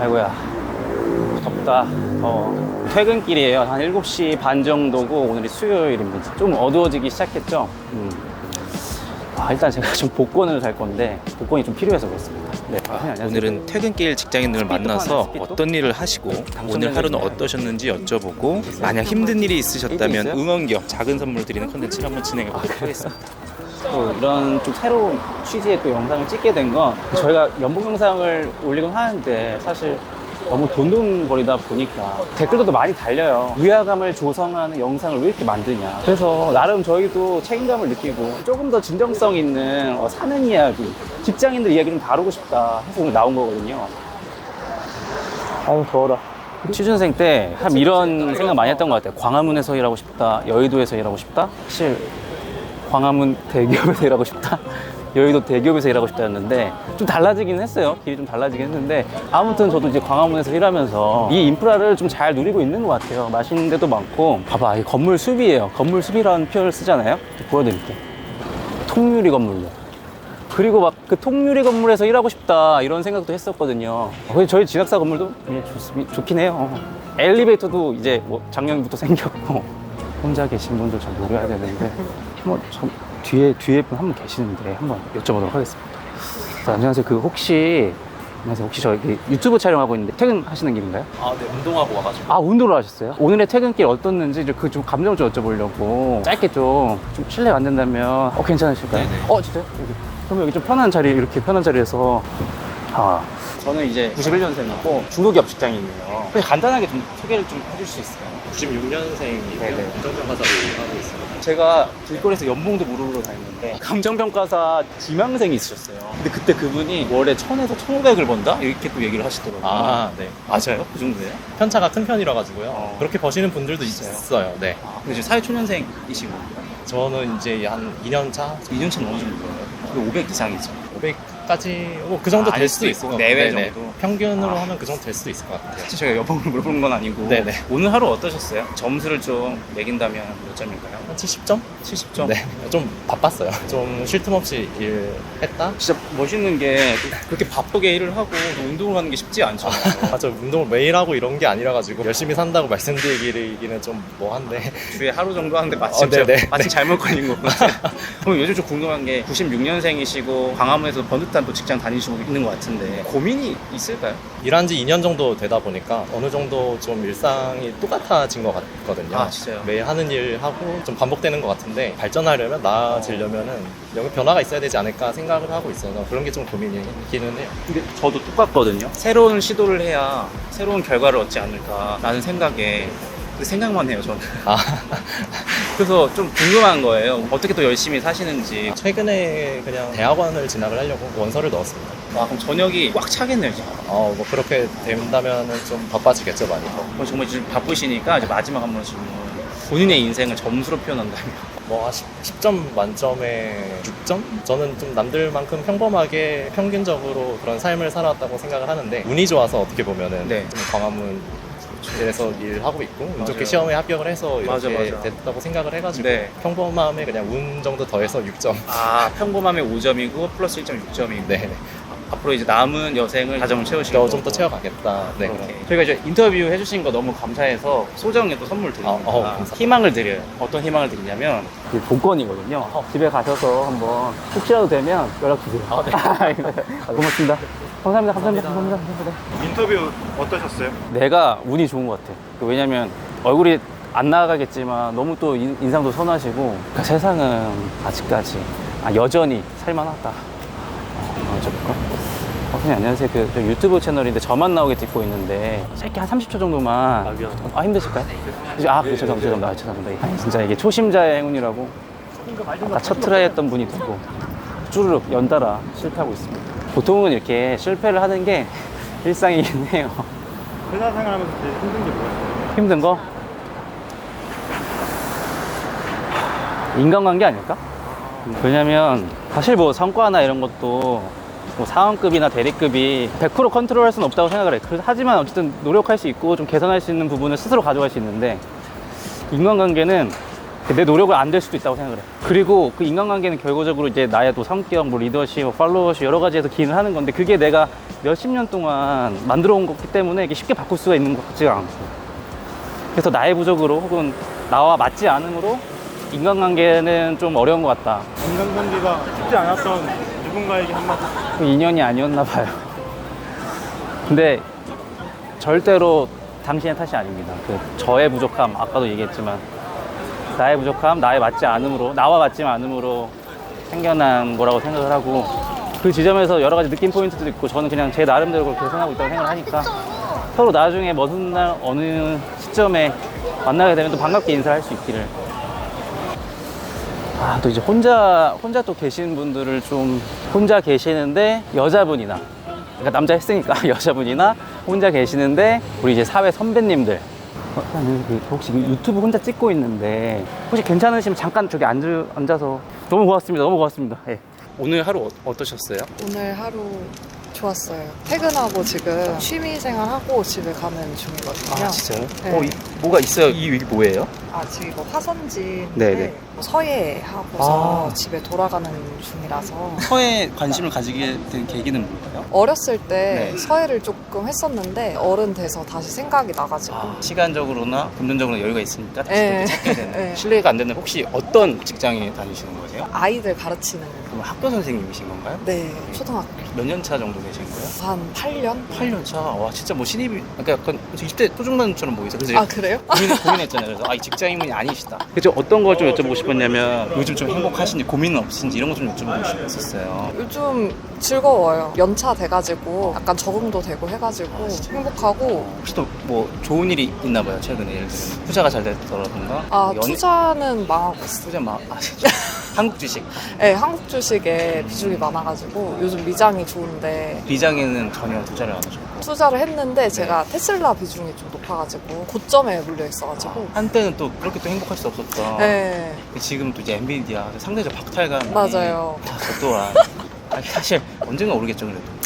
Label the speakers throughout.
Speaker 1: 아이고야 덥다 어, 퇴근길이에요 한 7시 반 정도고 오늘이 수요일입니다 좀 어두워지기 시작했죠 음. 아, 일단 제가 좀 복권을 살 건데 복권이 좀 필요해서 그렇습니다 네. 아, 안녕하세요.
Speaker 2: 오늘은 퇴근길 직장인들을
Speaker 1: 스피드
Speaker 2: 만나서. 어떤 일을 하시고 오늘 하루는 어떠셨는지 여쭤보고 만약 힘든 일이 있으셨다면
Speaker 1: 있어요?
Speaker 2: 응원 겸 작은 선물 드리는 컨텐츠를 한번 진행해 보도록 하겠습니다.
Speaker 1: 또 이런 좀 새로운 취지의 또 영상을 찍게 된 건 저희가 연봉 영상을 올리곤 하는데 사실 너무 돈돈거리다 보니까 댓글도 많이 달려요. 위화감을 조성하는 영상을 왜 이렇게 만드냐. 그래서 나름 저희도 책임감을 느끼고 조금 더 진정성 있는 어, 사는 이야기, 직장인들 이야기 좀 다루고 싶다 해서 오늘 나온 거거든요. 아유 더워라. 취준생 때참 이런 생각 많이 했던 것 같아요. 광화문에서 일하고 싶다, 여의도에서 일하고 싶다. 사실 광화문 대기업에서 일하고 싶다. 여의도 대기업에서 일하고 싶다였는데 좀 달라지긴 했어요. 길이 좀 달라지긴 했는데 아무튼 저도 이제 광화문에서 일하면서 이 인프라를 좀 잘 누리고 있는 것 같아요. 맛있는 데도 많고 봐봐 이 건물 수비예요. 건물 수비라는 표현을 쓰잖아요. 보여드릴게요. 통유리 건물로. 그리고 막 그 통유리 건물에서 일하고 싶다 이런 생각도 했었거든요. 저희 진학사 건물도 예, 좋, 좋긴 해요. 엘리베이터도 이제 뭐 작년부터 생겼고 혼자 계신 분들 좀 노려야 되는데 뭐저 뒤에 뒤에 분 한 분 계시는데 한번 여쭤보도록 하겠습니다. 자, 안녕하세요. 그 혹시 안녕하세요. 혹시 저기 유튜브 촬영하고 있는데 퇴근하시는 길인가요?
Speaker 2: 아, 네 운동하고 와가지고
Speaker 1: 아 운동을 하셨어요? 오늘의 퇴근길 어떻는지 그 좀 감정 좀 여쭤보려고 짧게 좀, 좀 실례가 안 된다면 어 괜찮으실까요?
Speaker 2: 네네.
Speaker 1: 어 진짜요? 여기. 그럼 여기 좀 편한 자리 이렇게 편한 자리에서 아 저는 이제 91년생이고 중소기업 직장인이에요 간단하게 좀 소개를 좀 해줄 수 있을까요?
Speaker 2: 96년생이고요.
Speaker 1: 네네.
Speaker 2: 운전병가사로 일하고 있습니다.
Speaker 1: 제가 길거리에서 연봉도 물어보러 다녔는데 감정평가사 지망생이 있으셨어요 근데 그때 그분이 월에 1000에서 1500을 번다? 이렇게 또 얘기를 하시더라고요
Speaker 2: 아, 네.
Speaker 1: 맞아요? 그 정도예요?
Speaker 2: 편차가 큰 편이라 가지고요.
Speaker 1: 어.
Speaker 2: 그렇게 버시는 분들도 있어요. 네.
Speaker 1: 아, 근데 지금 사회초년생이시고
Speaker 2: 저는 이제 한 2년 차,
Speaker 1: 2년 차는 어느 정도예요? 500 이상이죠.
Speaker 2: 500 까지 뭐 그 정도
Speaker 1: 아,
Speaker 2: 될 수도
Speaker 1: 있고, 내외
Speaker 2: 네네.
Speaker 1: 정도?
Speaker 2: 평균으로
Speaker 1: 아.
Speaker 2: 하면 그 정도 될 수도 있을 것 같아요.
Speaker 1: 사실 제가 여봉을 물어보는 건 아니고
Speaker 2: 네네.
Speaker 1: 오늘 하루 어떠셨어요? 점수를 좀 매긴다면 몇 점일까요?
Speaker 2: 한 70점?
Speaker 1: 70점?
Speaker 2: 네. 좀 바빴어요. 좀 쉴 틈 없이 일했다?
Speaker 1: 진짜 멋있는 게 그렇게 바쁘게 일을 하고 또 운동을 하는 게 쉽지 않잖아요.
Speaker 2: 아, 저 운동을 매일 하고 이런 게 아니라 가지고 열심히 산다고 말씀드리기는 좀 뭐한데
Speaker 1: 주에 하루 정도 하는데 마침,
Speaker 2: 어.
Speaker 1: 제가- 마침 잘못 걸린 것 같아요. 그럼 요즘 좀 궁금한 게 96년생이시고 광화문에서 번듯한 또 직장 다니시고 있는 것 같은데 고민이 있을까요?
Speaker 2: 일한 지 2년 정도 되다 보니까 어느 정도 좀 일상이 똑같아진 것 같거든요.
Speaker 1: 아, 진짜요?
Speaker 2: 매일 하는 일 하고 좀 반복되는 것 같은데 발전하려면 나아지려면은 여기 변화가 있어야 되지 않을까 생각을 하고 있어서 그런 게 좀 고민이기는 해요.
Speaker 1: 근데 저도 똑같거든요. 새로운 시도를 해야 새로운 결과를 얻지 않을까라는 생각에 그 생각만 해요, 저는.
Speaker 2: 아,
Speaker 1: 그래서 좀 궁금한 거예요. 어떻게 또 열심히 사시는지.
Speaker 2: 최근에 그냥 대학원을 진학을 하려고 원서를 넣었습니다.
Speaker 1: 와, 그럼 저녁이 꽉 차겠네요, 지금.
Speaker 2: 어, 뭐 그렇게 된다면은 좀 바빠지겠죠, 많이 더.
Speaker 1: 그럼 정말 지금 바쁘시니까 이제 마지막 한 번 질문. 본인의 인생을 점수로 표현한다면.
Speaker 2: 뭐, 한 10, 점 만점에 6점? 저는 좀 남들만큼 평범하게 평균적으로 그런 삶을 살아왔다고 생각을 하는데, 운이 좋아서 어떻게 보면은
Speaker 1: 네.
Speaker 2: 좀 광화문 에서 일하고 있고, 운 좋게
Speaker 1: 맞아요.
Speaker 2: 시험에 합격을 해서 이렇게
Speaker 1: 맞아, 맞아.
Speaker 2: 됐다고 생각을 해가지고,
Speaker 1: 네.
Speaker 2: 평범함에 그냥 운 정도 더해서 6점.
Speaker 1: 아, 평범함에 5점이고 플러스 1.6점이고.
Speaker 2: 네.
Speaker 1: 앞으로 이제 남은 여생을 가정을 채우시고.
Speaker 2: 좀더 채워가겠다. 네.
Speaker 1: 그렇게. 저희가 이제 인터뷰 해주신 거 너무 감사해서 소정에 또 선물 드립니다.
Speaker 2: 아, 어, 감사합니다.
Speaker 1: 희망을 드려요. 어떤 희망을 드리냐면 그 복권이거든요. 집에 가셔서 한번 혹시라도 되면 연락 주세요.
Speaker 2: 아, 네.
Speaker 1: 고맙습니다. 감사합니다. 감사합니다. 감사합니다. 감사합니다.
Speaker 3: 인터뷰 어떠셨어요?
Speaker 1: 내가 운이 좋은 것 같아. 그 왜냐면 얼굴이 안 나가겠지만 너무 또 인- 인상도 선하시고 그러니까 세상은 아직까지 아, 여전히 살만하다. 어, 어쩔까? 어, 선생님 안녕하세요. 그, 저 유튜브 채널인데 저만 나오게 찍고 있는데 짧게 한 30초 정도만 아, 아 힘드실까요? 아 그래, 죄송합니다. 죄송합니다. 아, 죄송합니다. 아니, 진짜 이게 초심자의 행운이라고 아까 첫 트라이 했던 분이 두고 쭈르륵 연달아 실패하고 있습니다. 보통은 이렇게 실패를 하는 게 일상이긴 해요.
Speaker 3: 회사 생활하면서 제일 힘든 게 뭐였어요?
Speaker 1: 힘든 거? 인간관계 아닐까? 왜냐면 사실 뭐 성과나 이런 것도 뭐 사원급이나 대리급이 100% 컨트롤 할 수는 없다고 생각을 해. 그래서 하지만 어쨌든 노력할 수 있고 좀 개선할 수 있는 부분을 스스로 가져갈 수 있는데 인간관계는 내 노력을 안 될 수도 있다고 생각을 해. 그리고 그 인간관계는 결과적으로 이제 나의 또 성격, 뭐 리더십, 뭐 팔로워십 여러 가지에서 기인을 하는 건데 그게 내가 몇십 년 동안 만들어 온 거기 때문에 이게 쉽게 바꿀 수가 있는 것 같지가 않고. 그래서 나의 부족으로 혹은 나와 맞지 않음으로 인간관계는 좀 어려운 것 같다.
Speaker 3: 인간관계가 쉽지 않았던 누군가에게 한마디.
Speaker 1: 그 인연이 아니었나 봐요. 근데 절대로 당신의 탓이 아닙니다. 그 저의 부족함, 아까도 얘기했지만 나의 부족함, 나에 맞지 않음으로, 나와 맞지 않음으로 생겨난 거라고 생각을 하고 그 지점에서 여러 가지 느낌 포인트도 있고 저는 그냥 제 나름대로 그렇게 생각하고 있다고 생각을 하니까 서로 나중에 무슨 날 어느 시점에 만나게 되면 또 반갑게 인사할 수 있기를 아, 또 이제 혼자, 혼자 또 계시는 분들을 좀, 혼자 계시는데, 여자분이나, 그러니까 남자 했으니까 여자분이나 혼자 계시는데, 우리 이제 사회 선배님들. 어, 나는 그 혹시 유튜브 혼자 찍고 있는데, 혹시 괜찮으시면 잠깐 저기 앉, 앉아서. 너무 고맙습니다. 너무 고맙습니다. 예. 오늘 하루 어, 떠셨어요
Speaker 4: 오늘 하루 좋았어요. 퇴근하고 지금 취미 생활하고 집에 가는 중이거든요.
Speaker 1: 아, 진짜요?
Speaker 4: 네.
Speaker 1: 어, 이- 뭐가 있어요? 이 일이 뭐예요?
Speaker 4: 아, 지금 이거 화선지인데
Speaker 1: 네네.
Speaker 4: 서예하고서
Speaker 1: 아.
Speaker 4: 집에 돌아가는 중이라서
Speaker 1: 서에 관심을 가지게 된 계기는 뭔가요?
Speaker 4: 어렸을 때
Speaker 1: 네.
Speaker 4: 서예를 조금 했었는데 어른 돼서 다시 생각이 나가지고
Speaker 1: 아, 시간적으로나 금전적으로 여유가 있으니까 다시
Speaker 4: 네.
Speaker 1: 그렇게 찾게 되는.
Speaker 4: 네.
Speaker 1: 실례가 안 되는 혹시 어떤 직장에 다니시는 거세요?
Speaker 4: 아이들 가르치는
Speaker 1: 그럼 학교 선생님이신 건가요?
Speaker 4: 네 초등학교
Speaker 1: 몇 년 차 정도 되신 거예요?
Speaker 4: 한 8년?
Speaker 1: 8년 차. 와 진짜 뭐 신입이 그러니까 약간 20대 초중반처럼 보이세요. 그래서
Speaker 4: 아 그래요?
Speaker 1: 고민, 고민했잖아요. 그래서 아, 이 직장인분이 아니시다. 그죠? 어떤 걸 좀 여쭤보고 싶었냐면 요즘 좀 행복하신지 고민은 없으신지 이런 거 좀 여쭤보고 싶었어요.
Speaker 4: 요즘 즐거워요. 연차 돼가지고 약간 적응도 되고 해가지고 행복하고
Speaker 1: 혹시 또 뭐 좋은 일이 있나 봐요. 최근에 예를 들면 투자가 잘 됐더라든가.
Speaker 4: 아
Speaker 1: 연-
Speaker 4: 투자는 망하고 있어요.
Speaker 1: 투자 막 아, 진짜. 한국 주식
Speaker 4: 네, 한국 주식에 비중이 많아가지고 요즘 미장이 좋은데
Speaker 1: 비장에는 전혀 투자를 안 하셨고
Speaker 4: 투자를 했는데
Speaker 1: 네.
Speaker 4: 제가 테슬라 비중이 좀 높아가지고 고점에 물려 있어가지고
Speaker 1: 한때는 또 그렇게 또 행복할 수 없었다.
Speaker 4: 네
Speaker 1: 지금 또 이제 엔비디아 상대적 박탈감
Speaker 4: 맞아요
Speaker 1: 다. 아니, 사실 언젠가 오르겠죠 그래도.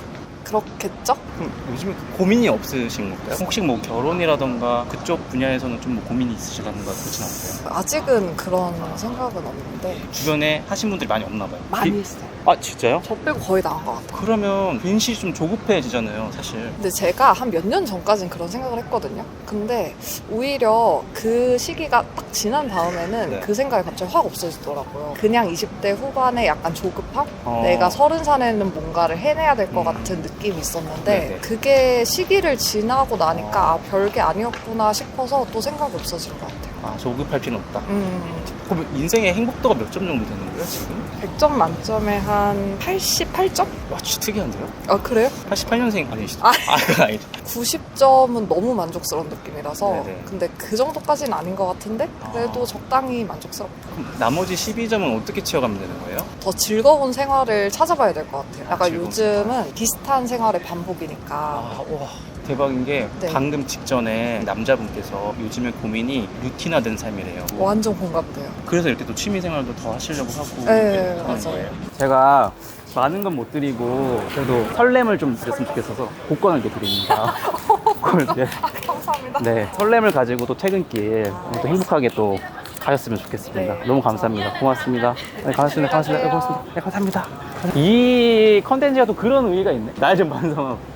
Speaker 4: 그렇겠죠?
Speaker 1: 그럼 요즘에 그 고민이 없으신 건가요? 혹시 뭐 결혼이라던가 그쪽 분야에서는 좀 뭐 고민이 있으시다던가 그렇진 않아요?
Speaker 4: 아직은 그런 생각은 없는데
Speaker 1: 주변에 하신 분들이 많이 없나 봐요.
Speaker 4: 많이
Speaker 1: 비-
Speaker 4: 했어요
Speaker 1: 아 진짜요?
Speaker 4: 저 빼고 거의 나온 것 같아요
Speaker 1: 그러면 괜시 좀 조급해지잖아요 사실.
Speaker 4: 근데 제가 한 몇 년 전까진 그런 생각을 했거든요 근데 오히려 그 시기가 딱 지난 다음에는
Speaker 1: 네.
Speaker 4: 그 생각이 갑자기 확 없어지더라고요 그냥 20대 후반에 약간 조급함?
Speaker 1: 어.
Speaker 4: 내가 서른 살에는 뭔가를 해내야 될 것
Speaker 1: 음.
Speaker 4: 같은 느낌 이 있었는데
Speaker 1: 네네.
Speaker 4: 그게 시기를 지나고 나니까
Speaker 1: 어.
Speaker 4: 아, 별게 아니었구나 싶어서 또 생각이 없어진 것 같아요.
Speaker 1: 아 조급할 필요는 없다.
Speaker 4: 음,
Speaker 1: 그럼 인생의 행복도가 몇 점 정도 되는 거예요 지금?
Speaker 4: 100점 만점에 한 88점?
Speaker 1: 와 진짜 특이한데요?
Speaker 4: 아 그래요?
Speaker 1: 88년생 아니시죠?
Speaker 4: 아.
Speaker 1: 아 그건 아니죠.
Speaker 4: 90점은 너무 만족스러운 느낌이라서
Speaker 1: 네네.
Speaker 4: 근데 그 정도까지는 아닌 것 같은데 그래도
Speaker 1: 아.
Speaker 4: 적당히 만족스럽다.
Speaker 1: 그럼 나머지 12점은 어떻게 채워가면 되는 거예요?
Speaker 4: 더 즐거운 생활을 찾아봐야 될 것 같아요. 약간
Speaker 1: 즐거운
Speaker 4: 요즘은 비슷한 생활의 반복이니까
Speaker 1: 아, 와. 대박인 게
Speaker 4: 네.
Speaker 1: 방금 직전에 남자분께서 요즘에 고민이 루틴화된 삶이래요.
Speaker 4: 완전 공감돼요.
Speaker 1: 그래서 이렇게 또 취미 생활도 더 하시려고 하고
Speaker 4: 네,
Speaker 1: 이렇게 하는
Speaker 4: 맞아요.
Speaker 1: 거예요. 제가 많은 건 못 드리고 그래도 설렘을 좀 드렸으면 좋겠어서 복권을 이렇게 드립니다. 복권을 네.
Speaker 4: 감사합니다.
Speaker 1: 네, 설렘을 가지고 또 퇴근길 또 행복하게 또 가셨으면 좋겠습니다.
Speaker 4: 네,
Speaker 1: 너무 감사합니다. 고맙습니다. 네, 고맙습니다. 고맙습니다. 네, 고맙습니다. 네, 감사합니다. 이 컨텐츠가 또 그런 의미가 있네. 날 좀 반성하고.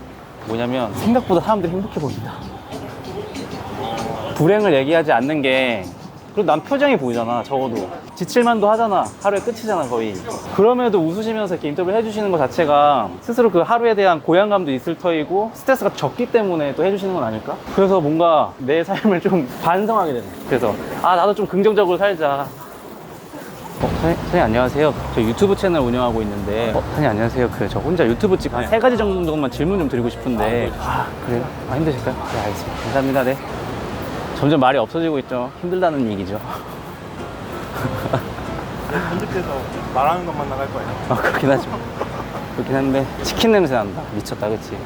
Speaker 1: 뭐냐면 생각보다 사람들이 행복해 보인다. 불행을 얘기하지 않는 게 그리고 난 표정이 보이잖아 적어도 지칠만도 하잖아 하루의 끝이잖아 거의 그럼에도 웃으시면서 이렇게 인터뷰 해주시는 것 자체가 스스로 그 하루에 대한 고향감도 있을 터이고 스트레스가 적기 때문에 또 해주시는 건 아닐까? 그래서 뭔가 내 삶을 좀 반성하게 되네 그래서 아 나도 좀 긍정적으로 살자 어, 선생님, 선생님 안녕하세요. 저 유튜브 채널 운영하고 있는데, 어, 선생님 안녕하세요. 그 저 혼자 유튜브 찍 한 세 가지 정도만 질문 좀 드리고 싶은데, 아 그래요? 아 힘드실까요? 네 알겠습니다. 감사합니다. 네. 점점 말이 없어지고 있죠. 힘들다는 얘기죠.
Speaker 3: 편집해서 말하는 것만 나갈 거예요.
Speaker 1: 아 그렇긴 하죠. 그렇긴 한데 치킨 냄새 난다. 미쳤다, 그치?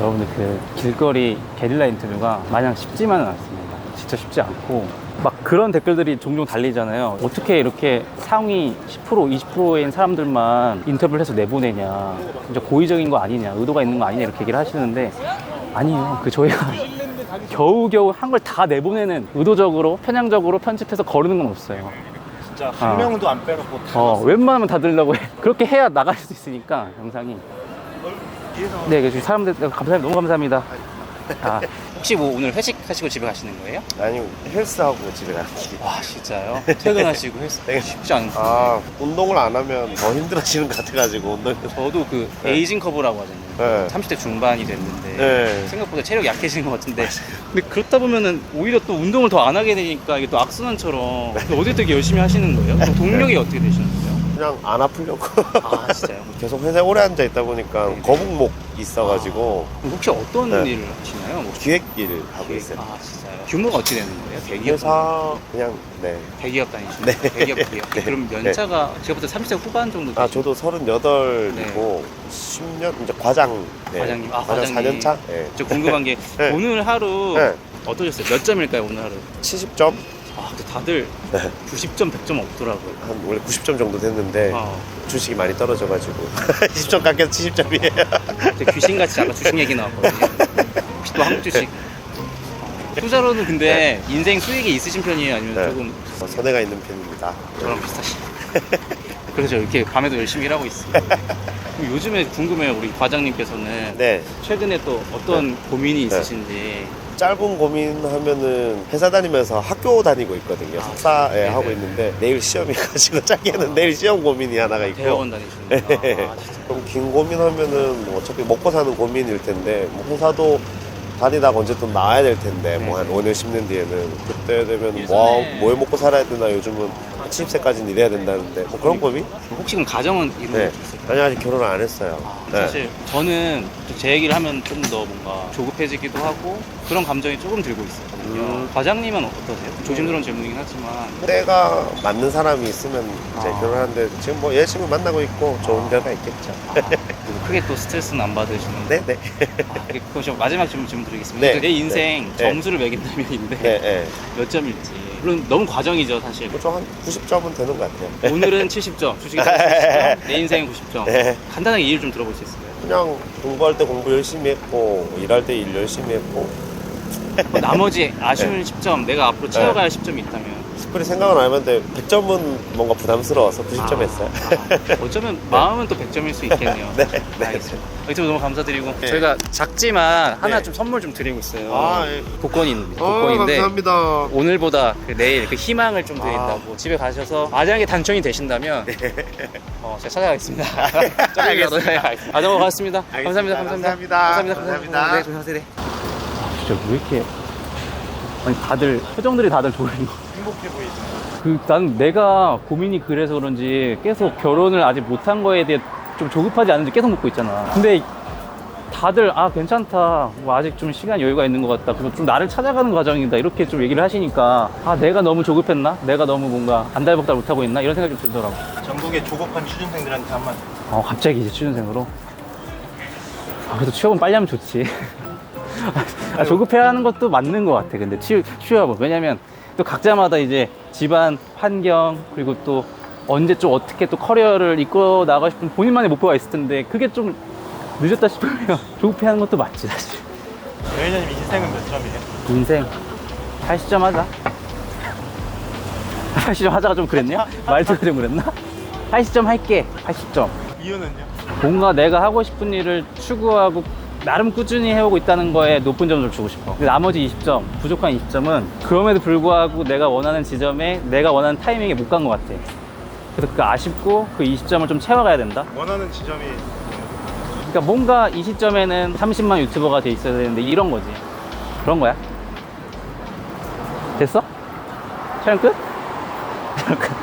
Speaker 1: 여러분들 그 길거리 게릴라 인터뷰가 마냥 쉽지만은 않습니다. 진짜 쉽지 않고 막 그런 댓글들이 종종 달리잖아요. 어떻게 이렇게 상위 10% 20%인 사람들만 인터뷰를 해서 내보내냐. 진짜 고의적인 거 아니냐. 의도가 있는 거 아니냐. 이렇게 얘기를 하시는데 아니에요. 그 저희가 겨우겨우 한 걸 다 내보내는 의도적으로 편향적으로 편집해서 거르는 건 없어요.
Speaker 3: 진짜 한
Speaker 1: 아.
Speaker 3: 명도 안 빼놓고 다
Speaker 1: 어. 웬만하면 다 들으려고 해. 그렇게 해야 나갈 수 있으니까 영상이. 네, 그래서 사람들 감사합니다. 너무 감사합니다. 아, 혹시 뭐 오늘 회식하시고 집에 가시는 거예요?
Speaker 5: 아니 헬스하고 집에 길이
Speaker 1: 와 진짜요? 퇴근하시고 헬스
Speaker 5: 네.
Speaker 1: 쉽지 않은데.
Speaker 5: 아 운동을 안 하면 더 힘들어지는 것 같아가지고 운동을
Speaker 1: 저도 그
Speaker 5: 네.
Speaker 1: 에이징 커브라고 하잖아요.
Speaker 5: 네.
Speaker 1: 30대 중반이 됐는데
Speaker 5: 네.
Speaker 1: 생각보다 체력이 약해지는 것 같은데 근데 그렇다 보면은 오히려 또 운동을 더 안 하게 되니까 이게 또 악순환처럼 어디 되게 열심히 하시는 거예요? 동력이 어떻게 되시는 거예요?
Speaker 5: 그냥 안 아프려고
Speaker 1: 아 진짜요?
Speaker 5: 계속 회사에 오래 앉아 있다 보니까
Speaker 1: 네.
Speaker 5: 거북목 있어가지고
Speaker 1: 그럼 혹시 어떤
Speaker 5: 네.
Speaker 1: 일을 하시나요? 뭐
Speaker 5: 기획 일을 하고 있어요
Speaker 1: 아 진짜요? 규모가 어떻게 되는 거예요? 대기업
Speaker 5: 회사 그냥 네.
Speaker 1: 대기업 다니시는
Speaker 5: 네.
Speaker 1: 대기업 기업
Speaker 5: 네.
Speaker 1: 그럼 연차가 제가 볼때 30대 후반 정도
Speaker 5: 아
Speaker 1: 되시는
Speaker 5: 저도 38이고 10년 이제 과장 네.
Speaker 1: 네. 과장님. 아,
Speaker 5: 과장
Speaker 1: 과장님.
Speaker 5: 4년 차 네.
Speaker 1: 저 궁금한 게
Speaker 5: 네.
Speaker 1: 오늘 하루
Speaker 5: 네.
Speaker 1: 어떠셨어요? 몇 점일까요 오늘 하루?
Speaker 5: 70점
Speaker 1: 아 근데 다들
Speaker 5: 네.
Speaker 1: 90점 100점 없더라고요
Speaker 5: 한 원래 90점 정도 됐는데
Speaker 1: 어.
Speaker 5: 주식이 많이 떨어져가지고 20점 깎여서 70점이에요
Speaker 1: 근데 귀신같이 아까 주식 얘기 나왔거든요. 혹시 또 한국 주식? 투자로는 근데 인생 수익이 있으신 편이에요? 아니면
Speaker 5: 네.
Speaker 1: 조금
Speaker 5: 어, 선회가 있는 편입니다
Speaker 1: 저랑 비슷하시요 그래서 이렇게 밤에도 열심히 일하고 있어요. 그럼 요즘에 궁금해요. 우리 과장님께서는
Speaker 5: 네
Speaker 1: 최근에 또 어떤 고민이 있으신지.
Speaker 5: 짧은 고민하면은 회사 다니면서 학교 다니고 있거든요. 석사에
Speaker 1: 네네.
Speaker 5: 하고 있는데 내일 시험이 가지고 짧게는 내일 시험 고민이 하나가 있고
Speaker 1: 대학원 다니시는구나.
Speaker 5: 네.
Speaker 1: 아, 진짜.
Speaker 5: 좀 긴 고민하면은 뭐 어차피 먹고 사는 고민일 텐데 뭐 회사도 다니다가 언제 또 나와야 될 텐데 뭐한
Speaker 1: 네.
Speaker 5: 5년 10년 뒤에는 그때 되면
Speaker 1: 예전에-
Speaker 5: 뭐뭘 먹고 살아야 되나 요즘은 70세까지는 일해야 된다는데 뭐 그런 고민?
Speaker 1: 혹시 그럼 가정은 이루어지고
Speaker 5: 네.
Speaker 1: 있을까요?
Speaker 5: 아니 아직 결혼을 안 했어요.
Speaker 1: 아,
Speaker 5: 네.
Speaker 1: 사실 저는 제 얘기를 하면 좀 더 뭔가 조급해지기도 하고 그런 감정이 조금 들고 있었거든요.
Speaker 5: 음.
Speaker 1: 과장님은 어떠세요? 조심스러운 질문이긴 하지만
Speaker 5: 때가 맞는 사람이 있으면 이제
Speaker 1: 아.
Speaker 5: 결혼하는데 지금 뭐 여자친구 만나고 있고 좋은 결과 있겠죠.
Speaker 1: 크게 또 스트레스는 안 받으시는
Speaker 5: 네, 네.
Speaker 1: 아, 그럼 저 마지막 질문, 질문 드리겠습니다.
Speaker 5: 네.
Speaker 1: 내 인생
Speaker 5: 네.
Speaker 1: 점수를 매긴다면인데
Speaker 5: 네, 네.
Speaker 1: 몇 점일지 물론 너무 과정이죠 사실
Speaker 5: 그쪽 한 90점은 되는 것 같아요.
Speaker 1: 오늘은 70점 주식에 70점 내 인생은 90점
Speaker 5: 네.
Speaker 1: 간단하게 이해를 좀 들어볼 수 있을까요?
Speaker 5: 그냥 공부할 때 공부 열심히 했고 일할 때 일 열심히 했고
Speaker 1: 뭐 나머지 아쉬운
Speaker 5: 네.
Speaker 1: 10점 내가 앞으로 채워갈 10점이 있다면
Speaker 5: 스프리 생각은 안 해봤는데 100점은 뭔가 부담스러워서 90점
Speaker 1: 아,
Speaker 5: 했어요.
Speaker 1: 아, 어쩌면 마음은 또 100점일 수 있겠네요.
Speaker 5: 네,
Speaker 1: 네, 알겠습니다. 유튜브 너무 감사드리고
Speaker 5: 네.
Speaker 1: 저희가 작지만 하나
Speaker 5: 네.
Speaker 1: 좀 선물 좀 드리고 있어요.
Speaker 5: 아, 예.
Speaker 1: 복권입니다.
Speaker 5: 어,
Speaker 1: 복권인데
Speaker 5: 감사합니다.
Speaker 1: 오늘보다 그 내일 그 희망을 좀
Speaker 5: 아.
Speaker 1: 드린다고 집에 가셔서 만약에 당첨이 되신다면 어, 제가 찾아가겠습니다.
Speaker 5: 알겠습니다.
Speaker 1: 네, 알겠습니다. 아, 넘어갔습니다. 감사합니다. 감사합니다.
Speaker 5: 감사합니다.
Speaker 1: 감사합니다.
Speaker 5: 감사합니다.
Speaker 1: 네, 조심하세요. 진짜 왜 이렇게 아니 다들 표정들이 다들 좋은 거.
Speaker 3: 행복해 보이죠.
Speaker 1: 그, 난 내가 고민이 그래서 그런지 계속 결혼을 아직 못한 거에 대해 좀 조급하지 않은지 계속 묻고 있잖아. 근데 다들, 아, 괜찮다. 뭐 아직 좀 시간 여유가 있는 것 같다. 그리고 좀 나를 찾아가는 과정이다. 이렇게 좀 얘기를 하시니까, 아, 내가 너무 조급했나? 내가 너무 뭔가 안달복달 못하고 있나? 이런 생각이 좀 들더라고.
Speaker 3: 전국의 조급한 취준생들한테 한마디.
Speaker 1: 어, 갑자기 이제 취준생으로. 아, 그래도 취업은 빨리 하면 좋지. 아, 조급해 하는 것도 맞는 것 같아. 근데 취, 취업은. 왜냐면 또 각자마다 이제 집안 환경, 그리고 또 언제 좀 어떻게 또 커리어를 이끌어 나가고 싶은 본인만의 목표가 있을 텐데 그게 좀 늦었다 싶으면 조급해 하는 것도 맞지, 사실.
Speaker 3: 매니저님 인생은 몇 점이에요?
Speaker 1: 인생 80점 하자. 80점 하자가 좀 그랬냐? 말투가 좀 그랬나? 80점 할게. 80점.
Speaker 3: 이유는요?
Speaker 1: 뭔가 내가 하고 싶은 일을 추구하고 나름 꾸준히 해오고 있다는 거에 높은 점을 주고 싶어. 나머지 20점, 부족한 20점은 그럼에도 불구하고 내가 원하는 지점에 내가 원하는 타이밍에 못 간 것 같아. 그래서 그 아쉽고 그 20점을 좀 채워가야 된다.
Speaker 3: 원하는 지점이
Speaker 1: 그러니까 뭔가 이 시점에는 30만 유튜버가 돼 있어야 되는데 이런 거지. 그런 거야. 됐어? 촬영 끝? 촬영 끝.